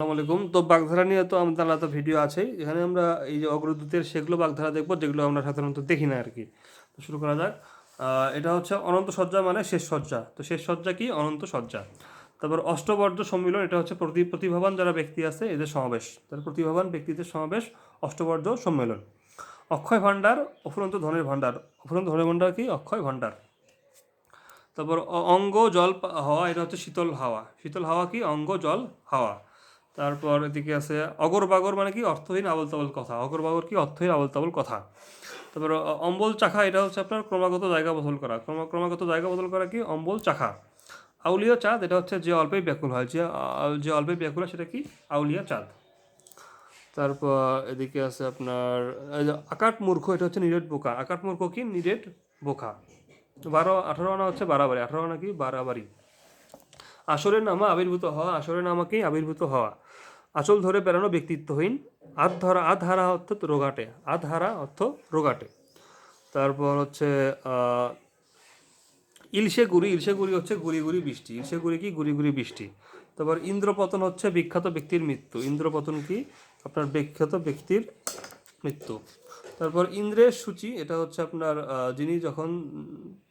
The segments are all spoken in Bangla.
আসসালামু আলাইকুম। তো বাগধারা নিয়ে তো আমাদের আলাদা ভিডিও আছে। এখানে আমরা এই যে অগ্রদূতের সেগুলো বাগধারা দেখব, যেগুলো আমরা সাধারণত দেখি না আর কি। তো শুরু করা যাক। এটা হচ্ছে অনন্ত সজ্জা মানে শেষ সজ্জা তো শেষ সজ্জা কি? অনন্ত সজ্জা তারপর অষ্টবর্জ্য সম্মিলন, এটা হচ্ছে প্রতি প্রতিভাবান যারা ব্যক্তি আছে, এদের সমাবেশ। তার প্রতিভাবান ব্যক্তিদের সমাবেশ অষ্টবর্জ্য সম্মেলন। অক্ষয় ভাণ্ডার, অফুরন্ত ধনের ভাণ্ডার। অফুরন্ত ধনের ভাণ্ডার কি? অক্ষয় ভাণ্ডার। তারপর অঙ্গ জল হাওয়া, এটা হচ্ছে শীতল হাওয়া। শীতল হাওয়া কি? অঙ্গ জল হাওয়া। তারপর এদিকে আছে অগর বাগর মানে কি? অর্থহীন আবল তাবল কথা। অগর বাগর কি? অর্থহীন আবল তাবল কথা। তারপর অম্বল চাখা, এটা হচ্ছে আপনার ক্রমাগত জায়গা বদল করা। ক্রম, ক্রমাগত জায়গা বদল করা কি? অম্বল চাখা। আউলিয়া চাঁদ, এটা হচ্ছে যে অল্পেই ব্যাকুল হয়। যে যে অল্পেই ব্যাকুল হয়, সেটা কি? আউলিয়া চাঁদ। তারপর এদিকে আছে আপনার আকাট মূর্খ, এটা হচ্ছে নিরেট বোকা। আকাট মূর্খ কি? নিরেট বোকা। বারো, আঠারো আনা হচ্ছে বাড়াবাড়ি আঠারো আনা কি? বাড়াবাড়ি আসরের নামা আবির্ভূত হওয়া, আসরের নামাকেই আবির্ভূত হওয়া। আঁচল ধরে বেড়ানো ব্যক্তিত্বহীন। আধ ধরা আধ হারা অর্থ রোগাটে। আধ হারা অর্থ রোগাটে। তারপর হচ্ছে ইলশে গুড়ি। ইলশে গুড়ি হচ্ছে গুড়ি গুড়ি বৃষ্টি। ইলশে গুড়ি কি? গুড়ি গুড়ি বৃষ্টি। তারপর ইন্দ্রপতন হচ্ছে বিখ্যাত ব্যক্তির মৃত্যু। ইন্দ্রপতন কি? আপনার বিখ্যাত ব্যক্তির মৃত্যু। তারপর ইন্দ্রের সূচি, এটা হচ্ছে আপনার যিনি যখন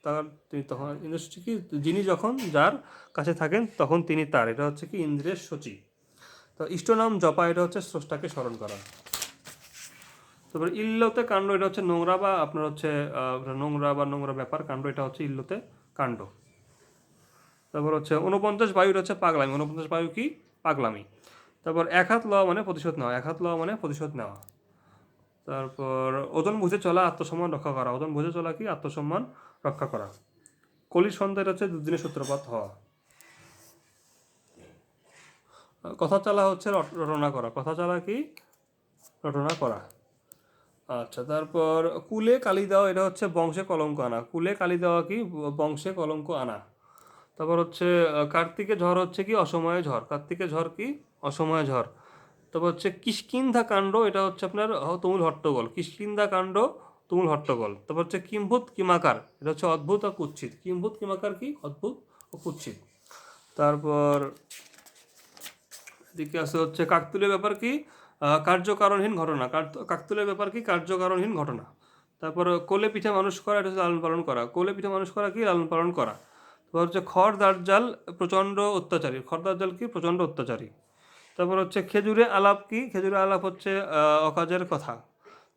তার, তিনি তখন, ইন্দ্রের সূচি কি? যিনি যখন যার কাছে থাকেন, তখন তিনি তার। এটা হচ্ছে কি? ইন্দ্রের সূচি। তো ইষ্টনাম জপা, এটা হচ্ছে স্রষ্টাকে স্মরণ করা। তারপর ইল্লতে কাণ্ড, এটা হচ্ছে নোংরা বা আপনার হচ্ছে নোংরা বা নোংরা ব্যাপার, কাণ্ড, এটা হচ্ছে ইল্লতে কাণ্ড। তারপর হচ্ছে উনপঞ্চাশ বায়ু, এটা হচ্ছে পাগলামি। উনপঞ্চাশ বায়ু কি? পাগলামি। তারপর এক হাত লওয়া মানে প্রতিশোধ নেওয়া। এক হাত লওয়া মানে প্রতিশোধ নেওয়া। তারপর ওজন বুঝে চলা, আত্মসম্মান রক্ষা করা। ওজন বুঝে চলা কি? আত্মসম্মান রক্ষা করা। কলির সন্ধ্যা এটা হচ্ছে দুদিনের সূত্রপাত হওয়া। কথা চালা হচ্ছে রট- রটনা করা। কথা চালা কি? রটনা করা। আচ্ছা তারপর কুলে কালি দেওয়া, এটা হচ্ছে বংশে কলঙ্ক আনা। কুলে কালি দেওয়া কি? বংশে কলঙ্ক আনা। তারপর হচ্ছে কার্তিকে ঝড় হচ্ছে কি? অসময়ে ঝড়। কার্তিকে ঝড় কি? অসময়ে ঝড়। তারপর হচ্ছে কিষ্কিন্ধা কাণ্ড, এটা হচ্ছে আপনার তুমুল হট্টগোল। কিষ্কিন্ধা কাণ্ড, তুমুল হট্টগোল। তারপর হচ্ছে কিম্ভূত কিমাকার, এটা হচ্ছে অদ্ভুত আর কুৎসিত কিম্ভূত কিমাকার কি? অদ্ভুত ও কুৎসিত তারপর এদিকে আছে হচ্ছে কাকতুলের ব্যাপার কি? কার্যকারণহীন ঘটনা। কাকতুলের ব্যাপার কি? কার্যকারণহীন ঘটনা। তারপর কোলে পিঠে মানুষ করা, এটা হচ্ছে লালন পালন করা। কোলে পিঠে মানুষ করা কি? লালন পালন করা। তারপর হচ্ছে খড় দার্জাল প্রচণ্ড অত্যাচারী। খড় দার্জাল কি? প্রচণ্ড অত্যাচারী। তারপর হচ্ছে খেজুরে আলাপ কি? খেজুরে আলাপ হচ্ছে অকাজের কথা।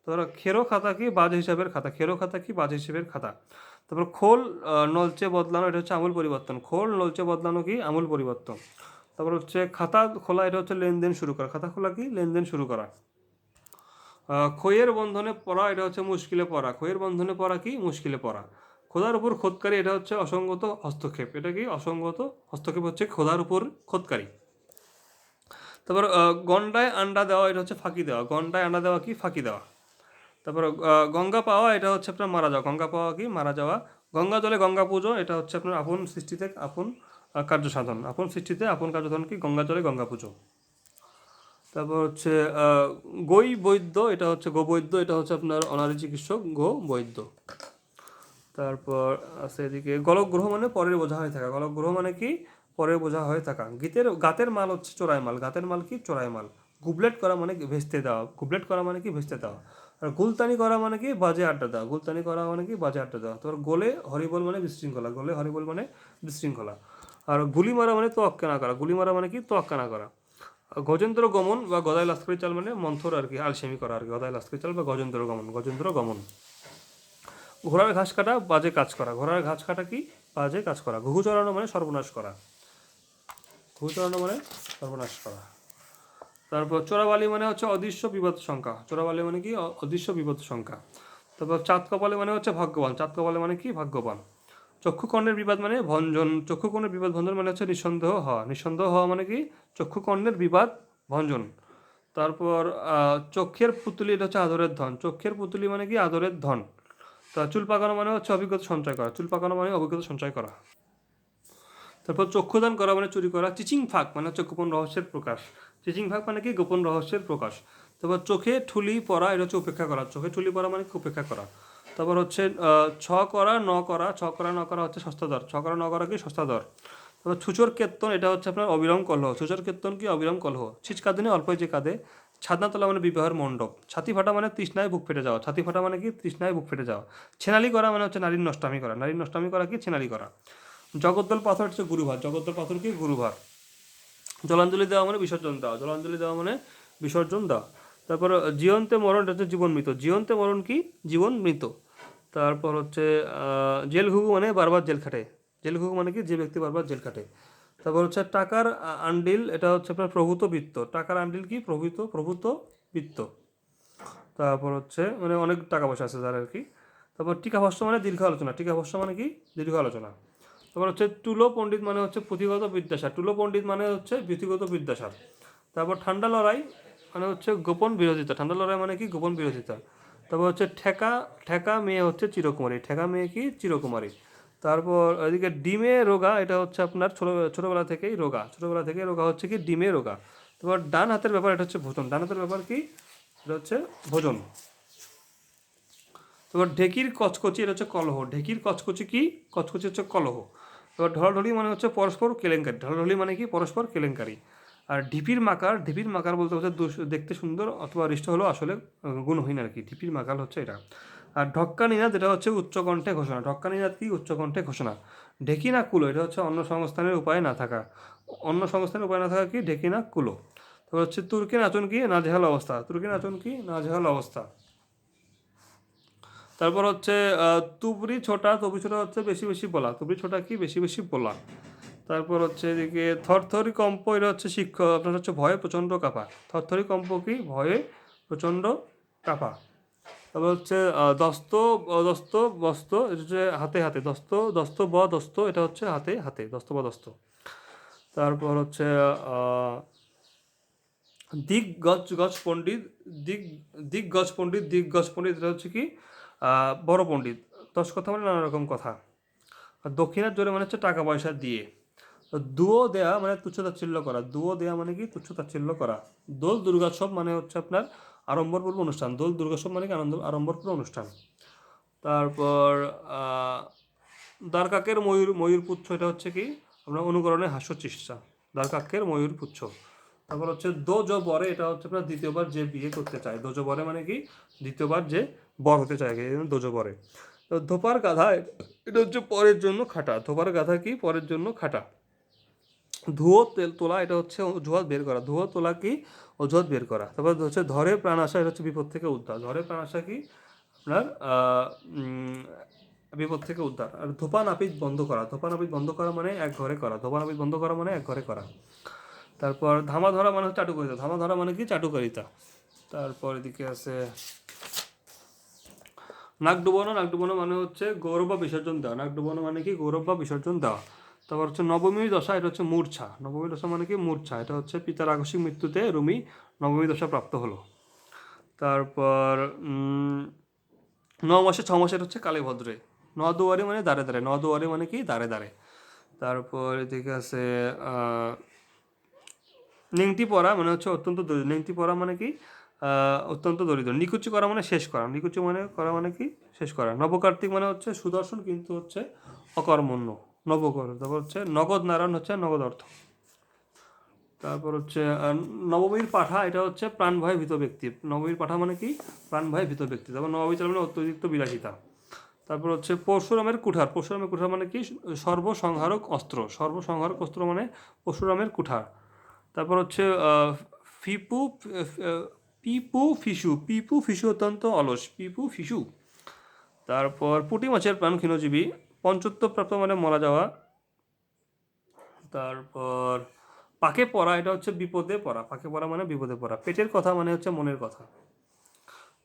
তারপর খেরো খাতা কি? বাজ হিসাবের খাতা। খেরো খাতা কি? বাজ হিসাবের খাতা। তারপর খোল নলচে বদলানো এটা হচ্ছে আমূল পরিবর্তন। খোল নলচে বদলানো কি? আমূল পরিবর্তন। তারপর হচ্ছে খাতা খোলা এটা হচ্ছে লেনদেন শুরু করা। খাতা খোলা কি? লেনদেন শুরু করা। আহ, বন্ধনে পড়া এটা হচ্ছে মুশকিলে পড়া। খইয়ের বন্ধনে পড়া কি? মুশকিলে পড়া। খোদার উপর খোদকারী এটা হচ্ছে অসঙ্গত হস্তক্ষেপ। এটা কি? অসঙ্গত হস্তক্ষেপ হচ্ছে খোদার উপর খোদকারী। তারপর গন্ডায় আন্ডা দেওয়া এটা হচ্ছে ফাঁকি দেওয়া। গন্ডায় আন্ডা দেওয়া কি? ফাঁকি দেওয়া। তারপর গঙ্গা পাওয়া এটা হচ্ছে আপনার মারা যাওয়া। গঙ্গা পাওয়া কি? মারা যাওয়া। গঙ্গা জলে গঙ্গা পুজো এটা হচ্ছে আপনার আপন সৃষ্টিতে আপন কার্য সাধন। আপন সৃষ্টিতে আপন কার্য সাধন কি? গঙ্গা জলে গঙ্গা পুজো। তারপর হচ্ছে আহ, গৈ বৈদ্য এটা হচ্ছে গোবৈদ্য এটা হচ্ছে আপনার অনারী চিকিৎসক গো বৈদ্য। তারপর আছে এদিকে গলগ্রহ মানে পরের বোঝা হয়ে থাকা। গলগ্রহ মানে কি? পরের বোঝা হয়ে থাকা। গীতের, গাতের মাল হচ্ছে চোরাই মাল। গাতের মাল কি? চোরাই মাল। গুবলেট করা মানে কি? ভেস্তে দেওয়া। গুবলেট করা মানে কি? ভেস্তে দেওয়া। আর গুলতানি করা মানে কি? বাজে আড্ডা দেওয়া। গুলতানি করা মানে কি? বাজে আড্ডা দেওয়া। তারপর গোলে হরিবল মানে বিশৃঙ্খলা। গোলে হরিবল মানে বিশৃঙ্খলা। আর গুলি মারা মানে তোয়াক্কা না করা। গুলি মারা মানে কি? তোয়াক্কা না করা। গজেন্দ্র গমন বা গদাই লাস্করি চাল মানে মন্থর আর কি, আলসেমি করা আর কি। গদাই লাস্করি চাল বা গজেন্দ্র গমন। গজেন্দ্র গমন। ঘোড়ার ঘাস কাটা, বাজে কাজ করা। ঘোড়ার ঘাস কাটা কি? বাজে কাজ করা। ঘুঘু চড়ানো মানে সর্বনাশ করা। চড়ানো মানে সর্বনাশ করা। তারপর চোরাবালি মানে হচ্ছে অদৃশ্য বিপদ সংখ্যা। চোরাবালি মানে কি? অদৃশ্য বিপদ সংখ্যা। তারপর চাঁদ কপালে মানে হচ্ছে ভাগ্যবান। চাঁদ কপালে মানে কি? ভাগ্যবান। চক্ষুকর্ণের বিবাদ মানে ভঞ্জন। চক্ষুকর্ণের বিবাদ ভঞ্জন মানে হচ্ছে নিঃসন্দেহ হওয়া। নিঃসন্দেহ হওয়া মানে কি? চক্ষুকর্ণের বিবাদ ভঞ্জন। তারপর চক্ষের পুতুলি এটা হচ্ছে আদরের ধন। চক্ষের পুতুলি মানে কি? আদরের ধন। তা চুল পাকানো মানে হচ্ছে অভিজ্ঞতা সঞ্চয় করা। চুল পাকানো মানে অভিজ্ঞতা সঞ্চয় করা। তারপর চক্ষুদান করা মানে চুরি করা, চিচিং ফাঁক মানে হচ্ছে গোপন রহস্যের প্রকাশ। চিচিং ফাঁক মানে কি? গোপন রহস্যের প্রকাশ। তারপর চোখে ঠুলি পরা, এটা হচ্ছে উপেক্ষা করা। চোখে ঠুলি পরা মানে উপেক্ষা করা। তারপর হচ্ছে ছ করা, ন করা, ছ করা, ন করা হচ্ছে সস্তা দর। ছ করা, ন করা কি? সস্তা দর। তারপর ছুচোর কীর্তন এটা হচ্ছে আপনার অবিরাম কলহ। ছুচোর কীর্তন কি? অবিরাম কলহ। ছিচ কাঁদিনে অল্প যে কাঁদে, ছাদনা তলা মানে বিবাহের মণ্ডপ। ছাতি ফাটা মানে তৃষ্ণায় বুক ফেটে যাওয়া। ছাতি ফাটা মানে কি? তৃষ্ণায় বুক ফেটে যাওয়া। ছেনালি করা মানে হচ্ছে নারীর নষ্টামি করা। নারীর নষ্টামি করা কি? ছেনালি করা। জগদ্দল পাথর হচ্ছে গুরুভার, জগদ্দল পাথর কি? গুরুভার। জলাঞ্জলি দেওয়া মানে বিসর্জন দেওয়া। জলাঞ্জলি দেওয়া মানে বিসর্জন দেওয়া। তারপর, জীবন্তে মরণ হচ্ছে জীবন মৃত জীবন্তে মরণ কি? জীবন মৃত তারপর হচ্ছে জেল ঘুঘু মানে বারবার জেল খাটে। জেল ঘুঘু মানে কি? যে ব্যক্তি বারবার জেল খাটে। তারপর হচ্ছে টাকার আন্ডিল, এটা হচ্ছে আপনার প্রভূত বৃত্ত। টাকার আন্ডিল কি? প্রভূত প্রভূত বৃত্ত। তারপর হচ্ছে মানে অনেক টাকা পয়সা আছে যার আর কি। তারপর টিকা ভাষ্য মানে দীর্ঘ আলোচনা। টিকা ভাষ্য মানে কি? দীর্ঘ আলোচনা। তারপর হচ্ছে টুলো পণ্ডিত মানে হচ্ছে পুঁথিগত বিদ্যাসার। টুলো পণ্ডিত মানে হচ্ছে পুঁথিগত বিদ্যাসার। তারপর ঠান্ডা লড়াই মানে হচ্ছে গোপন বিরোধিতা। ঠান্ডা লড়াই মানে কি? গোপন বিরোধিতা। তারপর হচ্ছে ঠেকা ঠেকা মেয়ে হচ্ছে চিরকুমারী। ঠেকা মেয়ে কি? চিরকুমারী। তারপর এদিকে ডিমে রোগা, এটা হচ্ছে আপনার ছোটো, ছোটোবেলা থেকেই রোগা। ছোটোবেলা থেকে রোগা হচ্ছে কি? ডিমে রোগা। তারপর ডান হাতের ব্যাপার, এটা হচ্ছে ভোজন। ডান হাতের ব্যাপার কি? এটা হচ্ছে ভোজন। তারপর ঢেকির কচকচি, এটা হচ্ছে কলহ। ঢেকির কচকচি কি? কচকচি হচ্ছে কলহ। এবার ঢলাঢলি মানে হচ্ছে পরস্পর কেলেঙ্কারি। ঢলাঢলি মানে কি? পরস্পর কেলেঙ্কারি। আর ঢিপির মাকার ঢিপির মাকার বলতে হচ্ছে দেখতে সুন্দর অথবা হৃষ্ট হলো আসলে গুণহীন আর কি। ঢিপির মাকাল হচ্ছে এটা। আর ঢক্কা নিনাদ এটা হচ্ছে উচ্চকণ্ঠে ঘোষণা। ঢক্কা নিনাদ কি উচ্চকণ্ঠে ঘোষণা? ঢেকি না কুলো, এটা হচ্ছে অন্য সংস্থানের উপায় না থাকা। অন্য সংস্থানের উপায় না থাকা কি? ঢেকি না কুলো। তারপর হচ্ছে তুর্কি নাচন কি? নাজেহাল অবস্থা। তুর্কি নাচন কি? নাজেহাল অবস্থা। তারপর হচ্ছে তুবড়ি ছোটা তুবড়ি ছোটা হচ্ছে বেশি বেশি বলা। তুবড়ি ছোটা কি? বেশি বেশি বলা। তারপর হচ্ছে এদিকে থরথরি কম্প, এটা হচ্ছে শিক্ষক, আপনার হচ্ছে ভয়ে প্রচণ্ড কাঁপা। থরথরি কম্প কি? ভয়ে প্রচণ্ড কাঁপা। তারপর হচ্ছে দস্ত দস্ত বস্ত, এটা হচ্ছে হাতে হাতে। দস্ত দস্ত, ব, দস্ত, এটা হচ্ছে হাতে হাতে। দস্ত, ব, দস্ত। তারপর হচ্ছে দিক গজ পণ্ডিত দিক দিক গজ পণ্ডিত দিক গজ পণ্ডিত, এটা হচ্ছে কি? বড় পণ্ডিত দশ কথা মানে নানা রকম কথা। দক্ষিণার জোরে মানে হচ্ছে টাকা পয়সা দিয়ে। তো দুয়ো দেয়া মানে তুচ্ছ তাচ্ছিল্য করা। দুয়ো দেয়া মানে কি? তুচ্ছ তাচ্ছিল্য করা। দোল দুর্গোৎসব মানে হচ্ছে আপনার আড়ম্বরপূর্ব অনুষ্ঠান। দোল দুর্গোৎসব মানে কি? আনন্দ, আড়ম্বরপূর্ব অনুষ্ঠান। তারপর দ্বারকাকের ময়ূর ময়ূর পুচ্ছ, এটা হচ্ছে কি? আপনার অনুকরণে হাস্য চেষ্টা দ্বারকাকের ময়ূর পুচ্ছ। তারপর হচ্ছে দোজ বরে, এটা হচ্ছে আপনার দ্বিতীয়বার যে বিয়ে করতে চায়। দোজ বরে মানে কি? দ্বিতীয়বার যে বর হতে চায় এই জন্য দোজ বরে তো ধোপার গাধা, এটা হচ্ছে পরের জন্য খাটা। ধোপার গাধা কি? পরের জন্য খাটা। ধুয়ো তেল তোলা, এটা হচ্ছে অজুহাত বের করা। ধুয়ো তোলা কি? অজুহাত বের করা। তারপর হচ্ছে ধরে প্রাণ আসা, এটা হচ্ছে বিপদ থেকে উদ্ধার। ধরে প্রাণ আসা কি? আপনার বিপদ থেকে উদ্ধার। আর ধোপা নাপিত বন্ধ করা। ধোপা নাপিত বন্ধ করা মানে এক ঘরে করা। ধোপা নাপিত বন্ধ করা মানে এক ঘরে করা। তারপর ধামা ধরা মানে হচ্ছে চাটুকারিতা। ধামা ধরা মানে কি? চাটুকারিতা। তারপর এদিকে আছে নাক ডুবানো নাক ডুবানো মানে হচ্ছে গৌরব বা বিসর্জন দেওয়া। নাক ডুবানো মানে কি? গৌরব বা বিসর্জন দেওয়া। তারপর হচ্ছে নবমী দশা, এটা হচ্ছে মূর্ছা। নবমী দশা মানে কি? মূর্ছা। এটা হচ্ছে পিতার আকস্মিক মৃত্যুতে রুমি নবমী দশা প্রাপ্ত হলো। তারপর ন মাসে ছ মাসের হচ্ছে কালী ভদ্রে ন দুয়ারে মানে দাঁড়ে দাঁড়ে ন দুয়ারে মানে কি? দাঁড়ে দাঁড়ে তারপর এদিকে আছে নেংটি পড়া মানে হচ্ছে অত্যন্ত দরিদ্র নেংটি পড়া মানে কি? অত্যন্ত দরিদ্র। নিকুচি করা মানে শেষ করা। নিকুচি মানে করা মানে কি? শেষ করা। নবকার্তিক মানে হচ্ছে সুদর্শন, কিন্তু হচ্ছে অকর্মণ্য। নবকর তারপর হচ্ছে নগদ নারায়ণ হচ্ছে নগদ অর্থ। তারপর হচ্ছে নবমীর পাঠা, এটা হচ্ছে প্রাণভয় ভীত ব্যক্তি। নবমীর পাঠা মানে কি? প্রাণ ভয় ভীত ব্যক্তি। তারপর নবমী চাল মানে অত্যধিক বিলাসিতা। তারপর হচ্ছে পরশুরামের কুঠার। পরশুরামের কুঠার মানে কি? সর্বসংহারক অস্ত্র। সর্বসংহারক অস্ত্র মানে পরশুরামের কুঠার। তারপর হচ্ছে ফিপু পিপু ফিসু পিপু ফিসু অত্যন্ত অলস, পিপু ফিসু। তারপর পুঁটি মাছের প্রাণ ক্ষীণজীবী, পঞ্চত্ব প্রাপ্ত মানে মরা যাওয়া। তারপর পাকে পড়া, এটা হচ্ছে বিপদে পড়া। পাকে পড়া মানে বিপদে পড়া। পেটের কথা মানে হচ্ছে মনের কথা।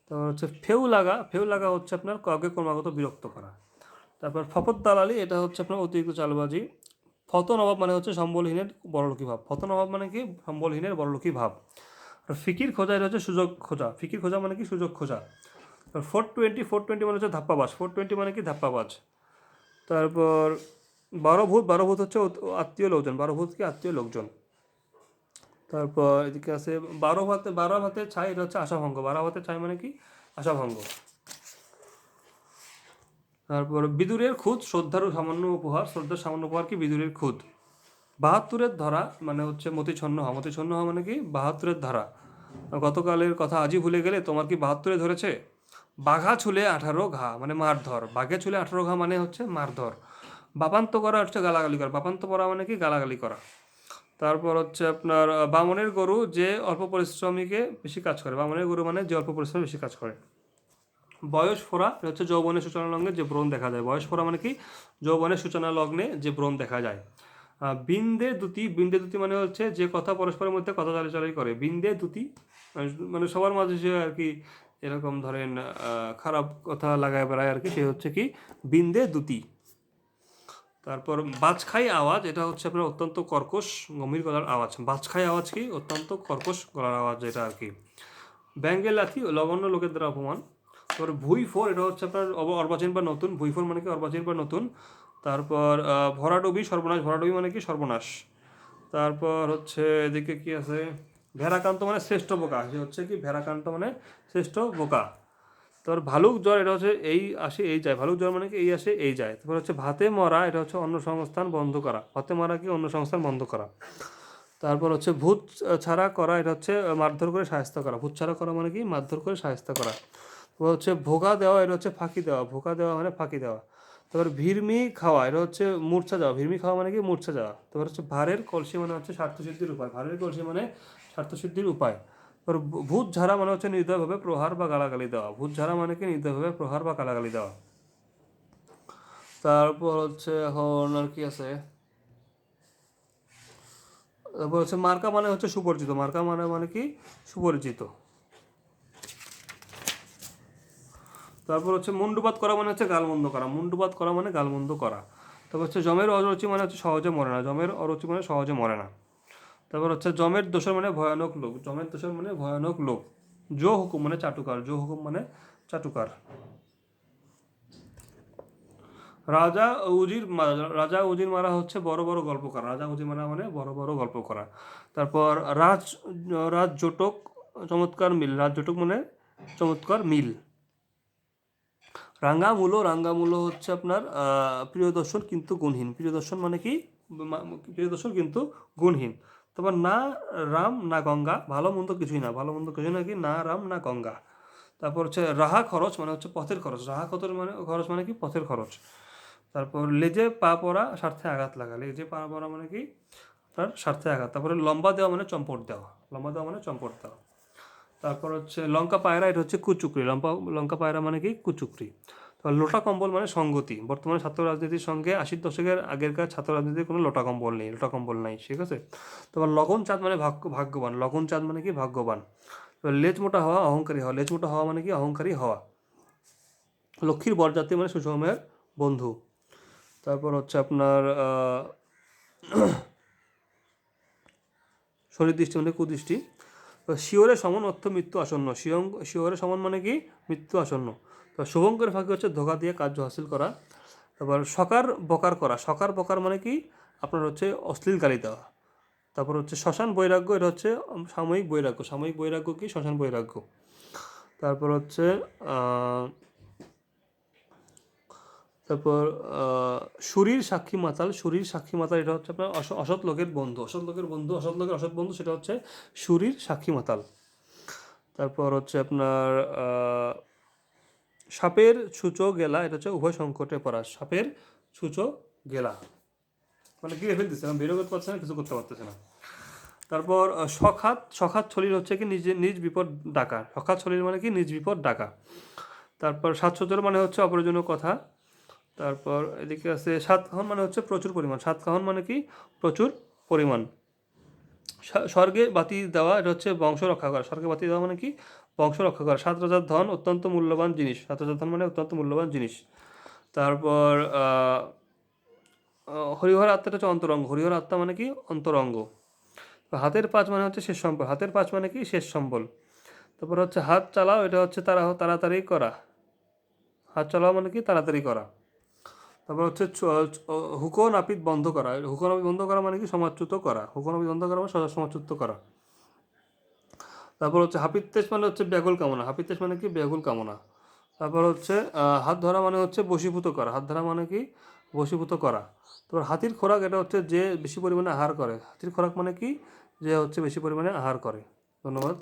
তারপর হচ্ছে ফেউ লাগা। ফেউ লাগা হচ্ছে আপনার কাউকে ক্রমাগত বিরক্ত করা। তারপর ফপত দালালি, এটা হচ্ছে আপনার অতিরিক্ত চালবাজি। ফতন অভাব মানে হচ্ছে সম্বলহীনের বড়লোকি ভাব। ফতন অভাব মানে কি? সম্বলহীনের বড়লোকি ভাব। ফিকির খোঁজা এটা হচ্ছে সুযোগ খোঁজা। ফিকির খোঁজা মানে কি? সুযোগ খোঁজা। ফোর টোয়েন্টি ফোর টোয়েন্টি মানে হচ্ছে ধাপ্পাবাজ। ফোর টোয়েন্টি মানে কি? ধাপ্পাবাজ। তারপর বারো ভূত বারো ভূত হচ্ছে আত্মীয় লোকজন। বারো ভূত কি? আত্মীয় লোকজন। তারপর এদিকে আছে বারো ভাতে বারো ভাতে ছাই, এটা হচ্ছে আশাভঙ্গ। বারো ভাতে ছাই মানে কি? আশাভঙ্গ। তারপর বিদুরের খুদ শ্রদ্ধার সামান্য উপহার। শ্রদ্ধার সামান্য উপহার কি? বিদুরের খুদ বাহাত্তরের ধরা মানে হচ্ছে মতিছন্ন হওয়া। মতিছন্ন হওয়া মানে কি? বাহাত্তরের ধারা। গতকালের কথা আজই ভুলে গেলে তোমার কি বাহাত্তরে ধরেছে? বাঘা ছুলে আঠারো ঘা মানে মারধর। বাঘে ছুলে আঠারো ঘা মানে হচ্ছে মারধর। বাপান্ত করা হচ্ছে গালাগালি করা। বাপান্ত করা মানে কি? গালাগালি করা। তারপর হচ্ছে আপনার বামনের গরু যে অল্প পরিশ্রমীকে বেশি কাজ করে। বামনের গরু মানে যে অল্প পরিশ্রমে বেশি কাজ করে। বয়স ফোরা হচ্ছে যৌবনের সূচনা লগ্নে যে ব্রণ দেখা যায়। বয়স ফোরা মানে কি? যৌবনের সূচনা লগ্নে যে ব্রণ দেখা যায়। বিন্দে দুতি বিন্দে দুতি মানে হচ্ছে যে কথা পরস্পরের মধ্যে কথা চালাচালি করে। বিন্দে দুতি মানে- সবার মাঝে যে আর কি এরকম ধরেন খারাপ কথা লাগায় বেড়ায় আর কি, সে হচ্ছে কি বিন্দে দুতি। তারপর বাজখাই আওয়াজ, এটা হচ্ছে আপনার অত্যন্ত কর্কশ, গম্ভীর গলার আওয়াজ। বাজখাই আওয়াজ কি? অত্যন্ত কর্কশ গলার আওয়াজ যেটা আর কি। ব্যাঙ্গের লাথি, লবণ্য লোকের দ্বারা অপমান। তারপর ভুই ফোর, এটা হচ্ছে আপনার অর্বাচীন বা নতুন। ভুই ফোর মানে কি? অর্বাচীন বা নতুন। তারপর ভরাডুবি, সর্বনাশ, ভরাডুবি মানে কি? সর্বনাশ। তারপর হচ্ছে এদিকে কি আছে? ভেড়াকান্ত মানে শ্রেষ্ঠ বোকা। সে হচ্ছে কি, ভেড়াকান্ত মানে শ্রেষ্ঠ বোকা। তারপর ভালুক জ্বর, এটা হচ্ছে এই আসে, এই যায়। ভালুক জ্বর মানে কি? এই আসে, এই যায়। তারপর হচ্ছে ভাতে মরা, এটা হচ্ছে অন্য সংস্থান বন্ধ করা। ভাতে মরা কি? অন্য সংস্থান বন্ধ করা। তারপর হচ্ছে ভূত ছাড়া করা, এটা হচ্ছে মারধর করে সাহায্য করা। ভূত ছাড়া করা মানে কি? মারধর করে সাহায্য করা। তারপর হচ্ছে ভোগা দেওয়া, এটা হচ্ছে ফাঁকি দেওয়া। ভোগা দেওয়া মানে ফাঁকি দেওয়া। তারপর ভিড়মি খাওয়া, এটা হচ্ছে মূর্ছা যাওয়া। ভিড়মি খাওয়া মানে কি? মূর্ছা যাওয়া। তারপর হচ্ছে ভারের কলসি মানে হচ্ছে স্বার্থসিদ্ধির উপায়। ভারের কলসি মানে স্বার্থসিদ্ধির উপায়। তারপর ভূত ঝাড়া মানে হচ্ছে নির্দয়ভাবে প্রহার বা গালাগালি দেওয়া। ভূত ঝাড়া মানে কি? নির্দয়ভাবে প্রহার বা গালাগালি দেওয়া। তারপর হচ্ছে এখন আর কি আছে? তারপর হচ্ছে মার্কা মানে হচ্ছে সুপরিচিত। মার্কা মানে মানে কি? সুপরিচিত। তারপর হচ্ছে মুন্ডুপাত করা মানে হচ্ছে গালমন্দ করা। মুন্ডুপাত করা মানে গালমন্দ করা। তারপর হচ্ছে জমের অরুচি মানে হচ্ছে সহজে মরে না। জমের অরুচি মানে সহজে মরে না। তারপর হচ্ছে জমের দোষর মানে ভয়ানক লোক। জমের দোষর মানে ভয়ানক লোক। জো হুকুম মানে চাটুকার। জো হুকুম মানে চাটুকার। রাজা উজির মা- রাজা উজির মারা হচ্ছে বড় বড় গল্প করা রাজা উজির মারা মানে বড় বড় গল্প করা তারপর রাজ রাজ জোটক, চমৎকার মিল। রাজ জটক মানে চমৎকার মিল। রাঙ্গামূলো রাঙ্গামূলো হচ্ছে আপনার প্রিয়দর্শন কিন্তু গুণহীন। প্রিয়দর্শন মানে কি? প্রিয়দর্শন কিন্তু গুণহীন। তারপর না রাম, না গঙ্গা, ভালো মন্দ কিছুই না। ভালো মন্দ কিছুই না কি? না রাম, না গঙ্গা। তারপর হচ্ছে রাহা খরচ মানে হচ্ছে পথের খরচ। রাহা খরচ মানে খরচ মানে কি? পথের খরচ। তারপর লেজে পা পড়া, স্বার্থে আঘাত লাগা। লেজে পা পড়া মানে কি? আপনার স্বার্থে আঘাত। তারপরে লম্বা দেওয়া মানে চম্পট দেওয়া। লম্বা দেওয়া মানে চম্পট দেওয়া। তারপর হচ্ছে লঙ্কা পায়রা, এটা হচ্ছে কুচুকরি। লম্বা লঙ্কা পায়রা মানে কি? কুচুকরি। তারপর লোটা কম্বল মানে সঙ্গতি। বর্তমানে ছাত্র রাজনীতির সঙ্গে আশির দশকের আগেরকার ছাত্র রাজনীতির কোনো লোটা কম্বল নেই, লোটা কম্বল নাই, ঠিক আছে? তারপর লগন চাঁদ মানে ভাগ্য, ভাগ্যবান। লগন চাঁদ মানে কি? ভাগ্যবান। লেজ মোটা হওয়া, অহংকারী হওয়া। লেজ মোটা হওয়া মানে কি? অহংকারী হওয়া। লক্ষ্মীর বরযাত্রী মানে সুষমের বন্ধু। তারপর হচ্ছে আপনার শরীর দৃষ্টি মানে কুদৃষ্টি। তো শিওরে সমন অর্থ মৃত্যু আসন্ন। শিয়ং শিওরে সমন মানে কি? মৃত্যু আসন্ন। তো শুভঙ্করের ফাঁকি হচ্ছে ধোকা দিয়ে কার্য হাসিল করা। তারপর সকার বকার করা। সকার বকার মানে কি? আপনার হচ্ছে অশ্লীল গালি দেওয়া তারপর হচ্ছে শ্মশান বৈরাগ্য, এটা হচ্ছে সাময়িক বৈরাগ্য। সাময়িক বৈরাগ্য কি? শ্মশান বৈরাগ্য। তারপর হচ্ছে তারপর শরীর সাক্ষী মাতাল। শরীর সাক্ষী মাতাল, এটা হচ্ছে আপনার অসৎ লোকের বন্ধু। অসৎ লোকের বন্ধু, অসৎ লোকের অসৎ বন্ধু, সেটা হচ্ছে শরীর সাক্ষী মাতাল। তারপর হচ্ছে আপনার সাপের ছুঁচো গেলা, এটা হচ্ছে উভয় সংকটে পড়া। সাপের ছুঁচো গেলা। মানে গিয়ে ফেলতেছে না, বেরো করতে পারছে না, কিছু করতে পারতেছে না। তারপর সখাত সখাত ছলির হচ্ছে কি নিজে, নিজ বিপদ ডাকা। সখাত ছলির মানে কি? নিজ বিপদ ডাকা। তারপর সাতসজ্জর মানে হচ্ছে অপ্রয়োজনীয় কথা। তারপর এদিকে আছে সাত কাহন মানে হচ্ছে প্রচুর পরিমাণ। সাত কাহন মানে কি? প্রচুর পরিমাণ। স্বর্গে বাতি দেওয়া, এটা হচ্ছে বংশ রক্ষা করা। স্বর্গে বাতি দেওয়া মানে কি? বংশ রক্ষা করা। সাত রাজার ধন অত্যন্ত মূল্যবান জিনিস। সাত রাজার ধন মানে অত্যন্ত মূল্যবান জিনিস। তারপর হরিহর আত্মাটা হচ্ছে অন্তরঙ্গ। হরিহর আত্মা মানে কি? অন্তরঙ্গ। হাতের পাঁচ মানে হচ্ছে শেষ সম্বল হাতের পাঁচ মানে কি? শেষ সম্বল তারপর হচ্ছে হাত চালাও, এটা হচ্ছে তারা তাড়াতাড়ি করা। হাত চালাও মানে কি? তাড়াতাড়ি করা। তারপর হচ্ছে চ- চ- হুকো নাপিত বন্ধ করা। হুকো নাপিত বন্ধ করা মানে কি? সমাজচ্যুত করা। হুকো নাপিত বন্ধ করা মানে সমাজচ্যুত করা। তারপর হচ্ছে হাপিত্তেশ মানে হচ্ছে ব্যাকুল কামনা। হাপিত্তেশ মানে কি? ব্যাকুল কামনা। তারপর হচ্ছে হাত ধরা মানে হচ্ছে বশীভূত করা। হাত ধরা মানে কি? বশীভূত করা। তারপর হাতির খোরাক এটা হচ্ছে যে বেশি পরিমাণে আহার করে। হাতির খোরাক মানে কি? যে হচ্ছে বেশি পরিমাণে আহার করে। ধন্যবাদ।